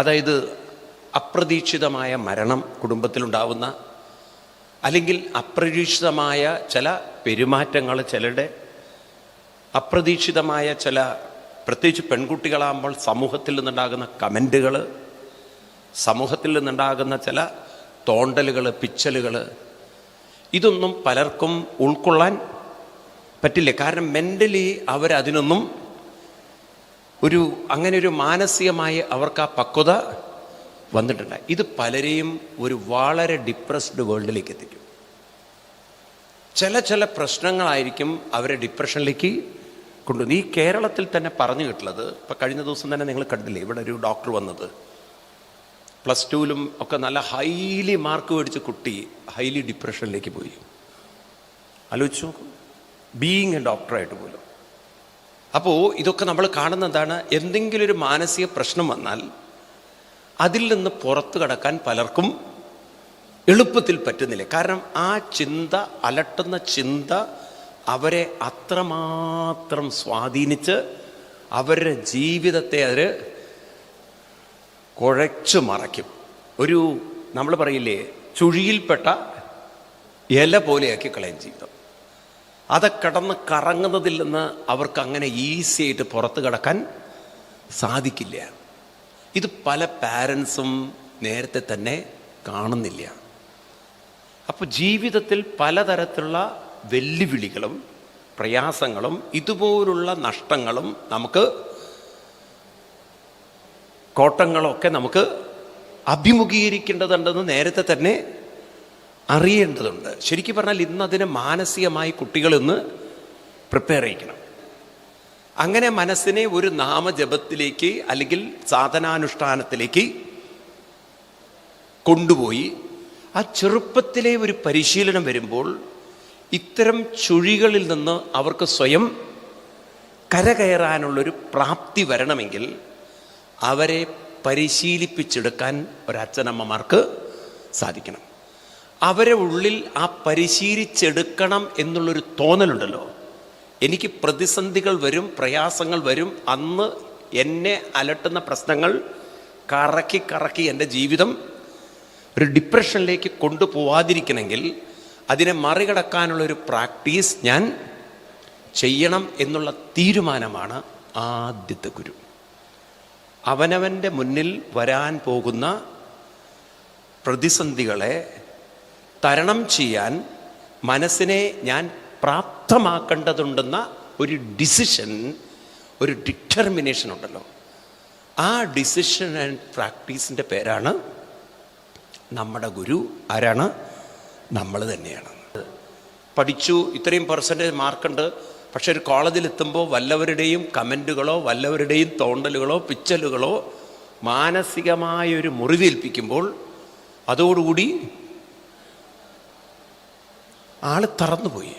അതായത് അപ്രതീക്ഷിതമായ മരണം കുടുംബത്തിലുണ്ടാവുന്ന അല്ലെങ്കിൽ അപ്രതീക്ഷിതമായ ചില പെരുമാറ്റങ്ങൾ ചിലരുടെ അപ്രതീക്ഷിതമായ ചില പ്രത്യേകിച്ച് പെൺകുട്ടികളാകുമ്പോൾ സമൂഹത്തിൽ നിന്നുണ്ടാകുന്ന കമന്റുകൾ സമൂഹത്തിൽ നിന്നുണ്ടാകുന്ന ചില തോണ്ടലുകൾ പിച്ചലുകൾ ഇതൊന്നും പലർക്കും ഉൾക്കൊള്ളാൻ പറ്റില്ല. കാരണം മെന്റലി അവരതിനൊന്നും ഒരു അങ്ങനെ ഒരു മാനസികമായ അവർക്ക് ആ പക്വത വന്നിട്ടുണ്ട്. ഇത് പലരെയും ഒരു വളരെ ഡിപ്രസ്ഡ് വേൾഡിലേക്ക് എത്തിക്കും. ചില ചില പ്രശ്നങ്ങളായിരിക്കും അവരെ ഡിപ്രഷനിലേക്ക് കൊണ്ടുവന്നു ഈ കേരളത്തിൽ തന്നെ പറഞ്ഞു കിട്ടുള്ളത് ഇപ്പം കഴിഞ്ഞ ദിവസം തന്നെ നിങ്ങൾ കണ്ടില്ലേ ഇവിടെ ഒരു ഡോക്ടർ വന്നത്. പ്ലസ് ടുവിലും ഒക്കെ നല്ല ഹൈലി മാർക്ക് മേടിച്ച കുട്ടി ഹൈലി ഡിപ്രഷനിലേക്ക് പോയി. ആലോചിച്ച് നോക്കും. ബീയിങ് എ ഡോക്ടറായിട്ട് പോലും. അപ്പോൾ ഇതൊക്കെ നമ്മൾ കാണുന്ന എന്താണ്? എന്തെങ്കിലും ഒരു മാനസിക പ്രശ്നം വന്നാൽ അതിൽ നിന്ന് പുറത്തു കടക്കാൻ പലർക്കും എളുപ്പത്തിൽ പറ്റുന്നില്ല. കാരണം ആ ചിന്ത അലട്ടുന്ന ചിന്ത അവരെ അത്രമാത്രം സ്വാധീനിച്ച് അവരുടെ ജീവിതത്തെ അവർ കുഴച്ചു മറയ്ക്കും. ഒരു നമ്മൾ പറയില്ലേ ചുഴിയിൽപ്പെട്ട ഇല പോലെയാക്കി കളയും ജീവിതം. അത് കടന്ന് കറങ്ങുന്നതിൽ നിന്ന് അവർക്ക് അങ്ങനെ ഈസി ആയിട്ട് പുറത്ത് കിടക്കാൻ സാധിക്കില്ല. ഇത് പല പാരൻസും നേരത്തെ തന്നെ കാണുന്നില്ല. അപ്പോൾ ജീവിതത്തിൽ പലതരത്തിലുള്ള വെല്ലുവിളികളും പ്രയാസങ്ങളും ഇതുപോലുള്ള നഷ്ടങ്ങളും നമുക്ക് കോട്ടങ്ങളൊക്കെ നമുക്ക് അഭിമുഖീകരിക്കേണ്ടതുണ്ടെന്ന് നേരത്തെ തന്നെ അറിയേണ്ടതുണ്ട്. ശരിക്കും പറഞ്ഞാൽ ഇന്ന് അതിനെ മാനസികമായി കുട്ടികളൊന്ന് പ്രിപ്പയർ ചെയ്യിക്കണം. അങ്ങനെ മനസ്സിനെ ഒരു നാമജപത്തിലേക്ക് അല്ലെങ്കിൽ സാധനാനുഷ്ഠാനത്തിലേക്ക് കൊണ്ടുപോയി ആ ചെറുപ്പത്തിലെ ഒരു പരിശീലനം വരുമ്പോൾ ഇത്തരം ചുഴികളിൽ നിന്ന് അവർക്ക് സ്വയം കരകയറാനുള്ളൊരു പ്രാപ്തി വരണമെങ്കിൽ അവരെ പരിശീലിപ്പിച്ചെടുക്കാൻ ഒരച്ഛനമ്മമാർക്ക് സാധിക്കണം. അവരെ ഉള്ളിൽ ആ പരിശീലിച്ചെടുക്കണം എന്നുള്ളൊരു തോന്നലുണ്ടല്ലോ. എനിക്ക് പ്രതിസന്ധികൾ വരും പ്രയാസങ്ങൾ വരും. അന്ന് എന്നെ അലട്ടുന്ന പ്രശ്നങ്ങൾ കറക്കി കറക്കി എന്റെ ജീവിതം ഒരു ഡിപ്രഷനിലേക്ക് കൊണ്ടുപോവാതിരിക്കണമെങ്കിൽ അതിനെ മറികടക്കാനുള്ളൊരു പ്രാക്ടീസ് ഞാൻ ചെയ്യണം എന്നുള്ള തീരുമാനമാണ് ആദ്യത്തെ ഗുരു. അവനവന്റെ മുന്നിൽ വരാൻ പോകുന്ന പ്രതിസന്ധികളെ തരണം ചെയ്യാൻ മനസ്സിനെ ഞാൻ പ്രാപ്തമാക്കേണ്ടതുണ്ടെന്ന ഒരു ഡിസിഷൻ ഒരു ഡിറ്റർമിനേഷൻ ഉണ്ടല്ലോ. ആ ഡിസിഷൻ ആൻഡ് പ്രാക്ടീസിന്റെ പേരാണ് നമ്മുടെ ഗുരു. ആരാണ്? നമ്മൾ തന്നെയാണ്. പഠിച്ചു ഇത്രയും പെർസെന്റേജ് മാർക്കുണ്ട് പക്ഷെ ഒരു കോളേജിൽ എത്തുമ്പോൾ വല്ലവരുടെയും കമന്റുകളോ വല്ലവരുടെയും തോണ്ടലുകളോ പിച്ചലുകളോ മാനസികമായൊരു മുറിവേൽപ്പിക്കുമ്പോൾ അതോടുകൂടി ആൾ തറന്നുപോയി.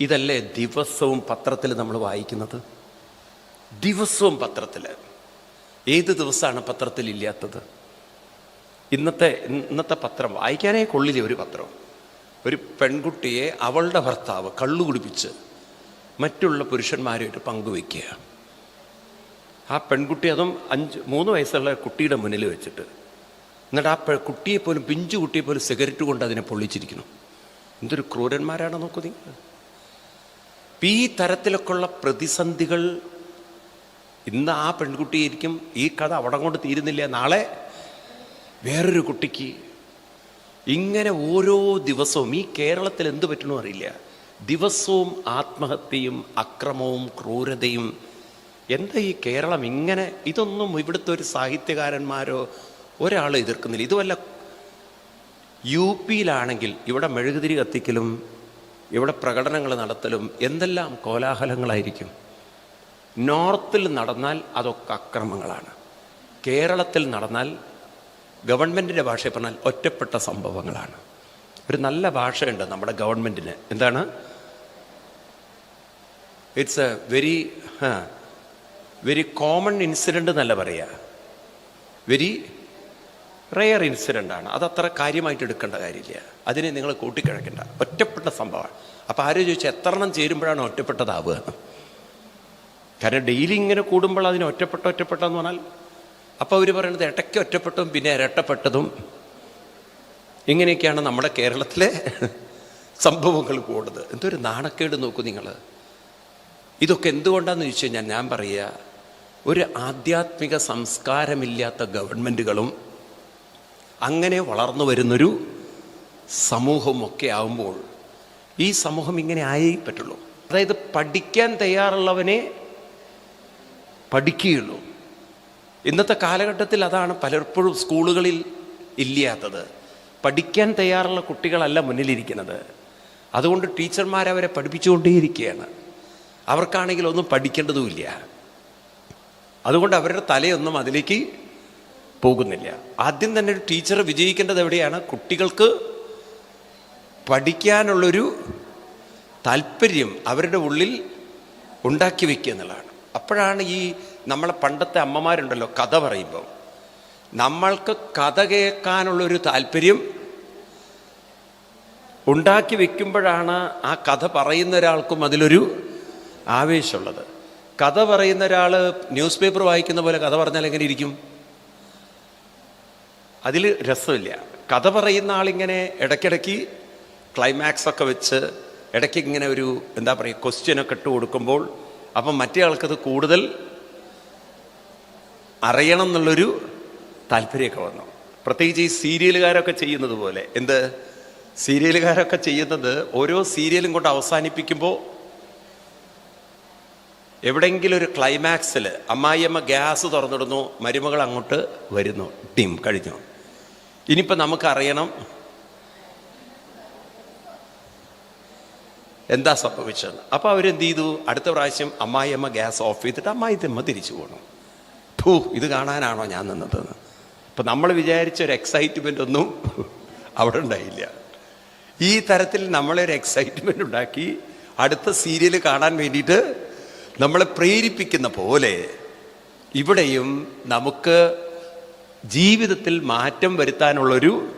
ഇതല്ലേ ദിവസവും പത്രത്തിൽ നമ്മൾ വായിക്കുന്നത്? ദിവസവും പത്രത്തിൽ ഏത് ദിവസമാണ് പത്രത്തിൽ ഇല്ലാത്തത്? ഇന്നത്തെ ഇന്നത്തെ പത്രം വായിക്കാനേ കൊള്ളില്ല ഒരു പത്രം. ഒരു പെൺകുട്ടിയെ അവളുടെ ഭർത്താവ് കള്ളു കുടിപ്പിച്ച് മറ്റുള്ള പുരുഷന്മാരുമായിട്ട് പങ്കുവെക്കുക. ആ പെൺകുട്ടി അതും അഞ്ച് മൂന്ന് വയസ്സുള്ള കുട്ടിയുടെ മുന്നിൽ വെച്ചിട്ട് എന്നിട്ട് ആ കുട്ടിയെ പോലും പിഞ്ചു കുട്ടിയെ പോലും സിഗരറ്റ് കൊണ്ട് അതിനെ പൊള്ളിച്ചിരിക്കുന്നു. എന്തൊരു ക്രൂരന്മാരാണ് നോക്കൂ നിങ്ങൾ ഇപ്പം ഈ തരത്തിലൊക്കെയുള്ള പ്രതിസന്ധികൾ ഇന്ന് ആ പെൺകുട്ടിയായിരിക്കും ഈ കഥ അവിടെ കൊണ്ട് തീരുന്നില്ല. നാളെ വേറൊരു കുട്ടിക്ക് ഇങ്ങനെ ഓരോ ദിവസവും ഈ കേരളത്തിൽ എന്ത് പറ്റണോ അറിയില്ല. ദിവസവും ആത്മഹത്യയും അക്രമവും ക്രൂരതയും. എന്താ ഈ കേരളം ഇങ്ങനെ? ഇതൊന്നും ഇവിടുത്തെ ഒരു സാഹിത്യകാരന്മാരോ ഒരാൾ എതിർക്കുന്നില്ല. ഇതുമല്ല യു പിയിലാണെങ്കിൽ ഇവിടെ മെഴുകുതിരി കത്തിക്കലും ഇവിടെ പ്രകടനങ്ങൾ നടത്തലും എന്തെല്ലാം കോലാഹലങ്ങളായിരിക്കും. നോർത്തിൽ നടന്നാൽ അതൊക്കെ അക്രമങ്ങളാണ്. കേരളത്തിൽ നടന്നാൽ ഗവൺമെന്റിന്റെ ഭാഷയിൽ പറഞ്ഞാൽ ഒറ്റപ്പെട്ട സംഭവങ്ങളാണ്. ഒരു നല്ല ഭാഷയുണ്ട് നമ്മുടെ ഗവൺമെന്റിന് എന്താണ്? It's a very very common incident എന്നല്ല പറയുക വെരി റെയർ ഇൻസിഡന്റ് ആണ്. അതത്ര കാര്യമായിട്ട് എടുക്കേണ്ട കാര്യമില്ല. അതിനെ നിങ്ങൾ കൂട്ടിക്കിഴക്കേണ്ട. ഒറ്റപ്പെട്ട സംഭവമാണ്. അപ്പോൾ ആരും ചോദിച്ചാൽ എത്ര എണ്ണം ചേരുമ്പോഴാണ് ഒറ്റപ്പെട്ടതാവുക? കാരണം ഡെയിലി ഇങ്ങനെ കൂടുമ്പോൾ അതിന് ഒറ്റപ്പെട്ട ഒറ്റപ്പെട്ടെന്ന് പറഞ്ഞാൽ അപ്പോൾ അവർ പറയുന്നത് ഇടയ്ക്ക് ഒറ്റപ്പെട്ടതും പിന്നെ ഇരട്ടപ്പെട്ടതും. ഇങ്ങനെയൊക്കെയാണ് നമ്മുടെ കേരളത്തിലെ സംഭവങ്ങൾ കൂടുന്നത്. എന്തൊരു നാണക്കേട് നോക്കൂ നിങ്ങൾ. ഇതൊക്കെ എന്തുകൊണ്ടാണെന്ന് ചോദിച്ചു കഴിഞ്ഞാൽ ഞാൻ പറയുക ഒരു ആധ്യാത്മിക സംസ്കാരമില്ലാത്ത ഗവൺമെന്റുകളും അങ്ങനെ വളർന്നു വരുന്നൊരു സമൂഹമൊക്കെ ആവുമ്പോൾ ഈ സമൂഹം ഇങ്ങനെ ആയേ പറ്റുള്ളൂ. അതായത് പഠിക്കാൻ തയ്യാറുള്ളവനെ പഠിക്കുകയുള്ളൂ. ഇന്നത്തെ കാലഘട്ടത്തിൽ അതാണ് പലപ്പോഴും സ്കൂളുകളിൽ ഇല്ലാത്തത്. പഠിക്കാൻ തയ്യാറുള്ള കുട്ടികളല്ല മുന്നിലിരിക്കുന്നത്. അതുകൊണ്ട് ടീച്ചർമാർ അവരെ പഠിപ്പിച്ചുകൊണ്ടേയിരിക്കുകയാണ്. അവർക്കാണെങ്കിൽ ഒന്നും പഠിക്കേണ്ടതുമില്ല. അതുകൊണ്ട് അവരുടെ തലയൊന്നും അതിലേക്ക് പോകുന്നില്ല. ആദ്യം തന്നെ ഒരു ടീച്ചർ വിജയിക്കേണ്ടത് എവിടെയാണ്? കുട്ടികൾക്ക് പഠിക്കാനുള്ളൊരു താല്പര്യം അവരുടെ ഉള്ളിൽ ഉണ്ടാക്കി വയ്ക്കുക എന്നുള്ളതാണ്. അപ്പോഴാണ് ഈ നമ്മളെ പണ്ടത്തെ അമ്മമാരുണ്ടല്ലോ കഥ പറയുമ്പോൾ നമ്മൾക്ക് കഥ കേൾക്കാനുള്ളൊരു താല്പര്യം ഉണ്ടാക്കി വെക്കുമ്പോഴാണ് ആ കഥ പറയുന്ന ഒരാൾക്കും അതിലൊരു ആവേശമുള്ളത്. കഥ പറയുന്ന ഒരാൾ ന്യൂസ് പേപ്പർ വായിക്കുന്ന പോലെ കഥ പറഞ്ഞാൽ എങ്ങനെ ഇരിക്കും? അതിൽ രസമില്ല. കഥ പറയുന്ന ആളിങ്ങനെ ഇടയ്ക്കിടയ്ക്ക് ക്ലൈമാക്സ് ഒക്കെ വെച്ച് ഇടയ്ക്ക് ഇങ്ങനെ ഒരു എന്താ പറയുക ക്വസ്റ്റ്യനൊക്കെ ഇട്ട് കൊടുക്കുമ്പോൾ അപ്പം മറ്റേ ആൾക്കത് കൂടുതൽ അറിയണം എന്നുള്ളൊരു താല്പര്യമൊക്കെ വന്നു. പ്രത്യേകിച്ച് ഈ സീരിയലുകാരൊക്കെ ചെയ്യുന്നത് പോലെ എന്ത്? സീരിയലുകാരൊക്കെ ചെയ്യുന്നത് ഓരോ സീരിയലും കൊണ്ട് അവസാനിപ്പിക്കുമ്പോൾ എവിടെയെങ്കിലും ഒരു ക്ലൈമാക്സിൽ അമ്മായിയമ്മ ഗ്യാസ് തുറന്നിടുന്നു മരുമകൾ അങ്ങോട്ട് വരുന്നു ടീം കഴിഞ്ഞു. ഇനിയിപ്പോൾ നമുക്കറിയണം എന്താ സംഭവിച്ചത് അപ്പോൾ അവരെന്ത് ചെയ്തു? അടുത്ത പ്രാവശ്യം അമ്മായിയമ്മ ഗ്യാസ് ഓഫ് ചെയ്തിട്ട് അമ്മായിത്തമ്മ തിരിച്ചു പോകണം ഭൂ ഇത് കാണാനാണോ ഞാൻ നിന്നതെന്ന്. അപ്പം നമ്മൾ വിചാരിച്ച ഒരു എക്സൈറ്റ്മെന്റ് ഒന്നും അവിടെ ഉണ്ടായില്ല. ഈ തരത്തിൽ നമ്മളൊരു എക്സൈറ്റ്മെന്റ് ഉണ്ടാക്കി അടുത്ത സീരിയൽ കാണാൻ വേണ്ടിയിട്ട് നമ്മളെ പ്രേരിപ്പിക്കുന്ന പോലെ ഇവിടെയും നമുക്ക് ജീവിതത്തിൽ മാറ്റം വരുത്താനുള്ളൊരു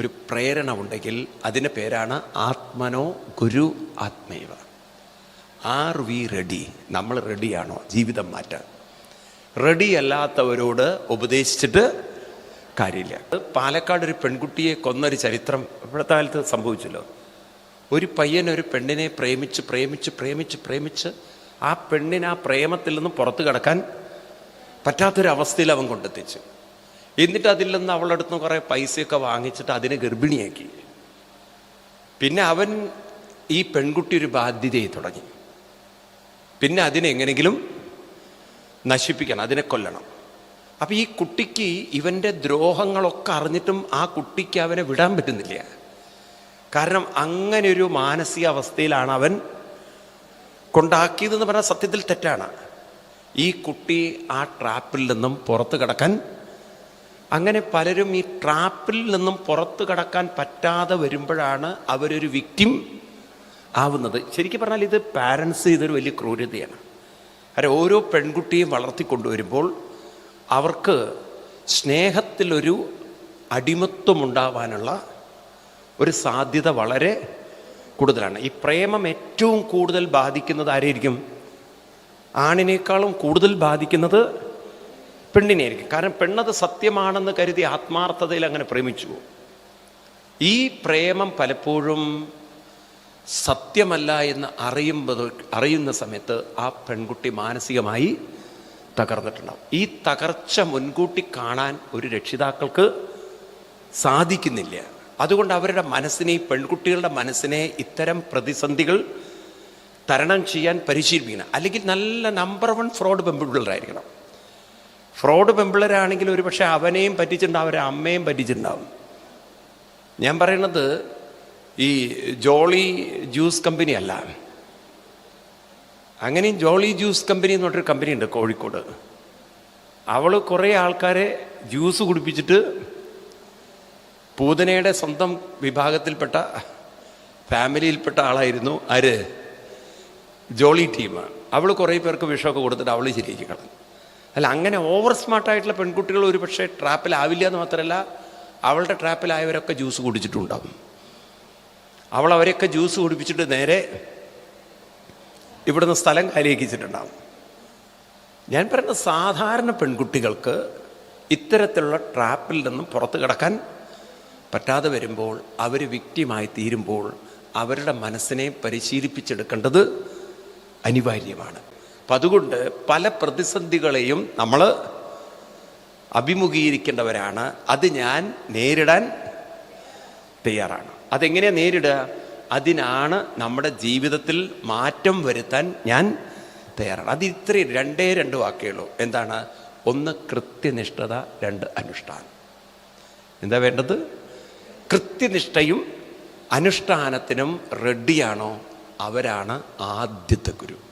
ഒരു പ്രേരണ ഉണ്ടെങ്കിൽ അതിന്റെ പേരാണ് ആത്മനോ ഗുരു ആത്മൈവ. ആർ വി റെഡി നമ്മൾ റെഡിയാണോ ജീവിതം മാറ്റാൻ. റെഡി അല്ലാത്തവരോട് ഉപദേശിച്ചിട്ട് കാര്യമില്ല. പാലക്കാട് ഒരു പെൺകുട്ടിയെ കൊന്നൊരു ചരിത്രം ഇപ്പോഴത്തെ കാലത്ത് സംഭവിച്ചല്ലോ. ഒരു പയ്യൻ ഒരു പെണ്ണിനെ പ്രേമിച്ച് പ്രേമിച്ച് പ്രേമിച്ച് പ്രേമിച്ച് ആ പെണ്ണിന് ആ പ്രേമത്തിൽ നിന്ന് പുറത്തു കിടക്കാൻ പറ്റാത്തൊരവസ്ഥയിൽ അവൻ കൊണ്ടെത്തിച്ചു. എന്നിട്ട് അതിൽ നിന്ന് അവളടുത്ത് നിന്ന് കുറേ പൈസയൊക്കെ വാങ്ങിച്ചിട്ട് അതിനെ ഗർഭിണിയാക്കി. പിന്നെ അവൻ ഈ പെൺകുട്ടി ഒരു ബാധ്യതയായി തുടങ്ങി. പിന്നെ അതിനെ എങ്ങനെങ്കിലും നശിപ്പിക്കണം അതിനെ കൊല്ലണം. അപ്പം ഈ കുട്ടിക്ക് ഇവന്റെ ദ്രോഹങ്ങളൊക്കെ അറിഞ്ഞിട്ടും ആ കുട്ടിക്ക് അവനെ വിടാൻ പറ്റുന്നില്ല. കാരണം അങ്ങനെ ഒരു മാനസികാവസ്ഥയിലാണ് അവൻ കൊണ്ടാക്കിയതെന്ന് പറഞ്ഞാൽ സത്യത്തിൽ തെറ്റാണ്. ഈ കുട്ടി ആ ട്രാപ്പിൽ നിന്നും പുറത്ത് കടക്കാൻ അങ്ങനെ പലരും ഈ ട്രാപ്പിൽ നിന്നും പുറത്ത് കടക്കാൻ പറ്റാതെ വരുമ്പോഴാണ് അവരൊരു വിക്റ്റിം ആവുന്നത്. ശരിക്കും പറഞ്ഞാൽ ഇത് പാരൻസ് ഇതൊരു വലിയ ക്രൂരതയാണ്. കാരണം ഓരോ പെൺകുട്ടിയും വളർത്തിക്കൊണ്ടുവരുമ്പോൾ അവർക്ക് സ്നേഹത്തിലൊരു അടിമത്വം ഉണ്ടാവാനുള്ള ഒരു സാധ്യത വളരെ കൂടുതലാണ്. ഈ പ്രേമം ഏറ്റവും കൂടുതൽ ബാധിക്കുന്നത് ആരായിരിക്കും? ആണിനേക്കാളും കൂടുതൽ ബാധിക്കുന്നത് പെണ്ണിനെയായിരിക്കും. കാരണം പെണ്ണത് സത്യമാണെന്ന് കരുതി ആത്മാർത്ഥതയിൽ അങ്ങനെ പ്രേമിച്ചു ഈ പ്രേമം പലപ്പോഴും സത്യമല്ല എന്ന് അറിയുമ്പോൾ അറിയുന്ന സമയത്ത് ആ പെൺകുട്ടി മാനസികമായി തകർന്നിട്ടുണ്ടാവും. ഈ തകർച്ച മുൻകൂട്ടി കാണാൻ ഒരു രക്ഷിതാക്കൾക്ക് സാധിക്കുന്നില്ല. അതുകൊണ്ട് അവരുടെ മനസ്സിനെ പെൺകുട്ടികളുടെ മനസ്സിനെ ഇത്തരം പ്രതിസന്ധികൾ തരണം ചെയ്യാൻ പരിശീലിപ്പിക്കണം. അല്ലെങ്കിൽ നല്ല നമ്പർ വൺ ഫ്രോഡ് പെമ്പിളറായിരിക്കണം ഫ്രോഡ് പെമ്പിളരാണെങ്കിൽ ഒരു പക്ഷേ അവനെയും പറ്റിച്ചിട്ടുണ്ടാവും അവരെ അമ്മയും പറ്റിച്ചിട്ടുണ്ടാവും. ഞാൻ പറയുന്നത് ഈ ജോളി ജ്യൂസ് കമ്പനി അല്ല. അങ്ങനെയും ജോളി ജ്യൂസ് കമ്പനി എന്ന് പറഞ്ഞൊരു കമ്പനി ഉണ്ട് കോഴിക്കോട്. അവൾ കുറേ ആൾക്കാരെ ജ്യൂസ് കുടിപ്പിച്ചിട്ട് പൂതനയുടെ സ്വന്തം വിഭാഗത്തിൽപ്പെട്ട ഫാമിലിയിൽപ്പെട്ട ആളായിരുന്നു ആര്? ജോളി ടീമാണ്. അവൾ കുറേ പേർക്ക് വിഷമൊക്കെ കൊടുത്തിട്ട് അവൾ ശരിയാക്കി കളഞ്ഞു. അല്ല അങ്ങനെ ഓവർ സ്മാർട്ടായിട്ടുള്ള പെൺകുട്ടികൾ ഒരു പക്ഷേ ട്രാപ്പിലാവില്ല എന്ന് മാത്രമല്ല അവളുടെ ട്രാപ്പിലായവരൊക്കെ ജ്യൂസ് കുടിച്ചിട്ടുണ്ടാവും. അവൾ അവരെയൊക്കെ ജ്യൂസ് കുടിപ്പിച്ചിട്ട് നേരെ ഇവിടുന്ന് സ്ഥലം കാലിയേക്കിച്ചിട്ടുണ്ടാവും ഞാൻ പറയുന്ന സാധാരണ പെൺകുട്ടികൾക്ക് ഇത്തരത്തിലുള്ള ട്രാപ്പിൽ നിന്നും പുറത്ത് കിടക്കാൻ പറ്റാതെ വരുമ്പോൾ അവർ വിക്റ്റിമായി തീരുമ്പോൾ അവരുടെ മനസ്സിനെ പരിശീലിപ്പിച്ചെടുക്കേണ്ടത് അനിവാര്യമാണ്. അപ്പം അതുകൊണ്ട് പല പ്രതിസന്ധികളെയും നമ്മൾ അഭിമുഖീകരിക്കേണ്ടവരാണ്. അത് ഞാൻ നേരിടാൻ തയ്യാറാണ്. അതെങ്ങനെയാണ് നേരിടുക? അതിനാണ് നമ്മുടെ ജീവിതത്തിൽ മാറ്റം വരുത്താൻ ഞാൻ തയ്യാറാണ്. അത് ഇത്രയും രണ്ടേ രണ്ട് വാക്കേ ഉള്ളൂ. എന്താണ്? ഒന്ന് കൃത്യനിഷ്ഠത രണ്ട് അനുഷ്ഠാനം. എന്താ വേണ്ടത്? കൃത്യനിഷ്ഠയും അനുഷ്ഠാനത്തിനും റെഡിയാണോ അവരാണ് ആദ്യത്തെ ഗുരു.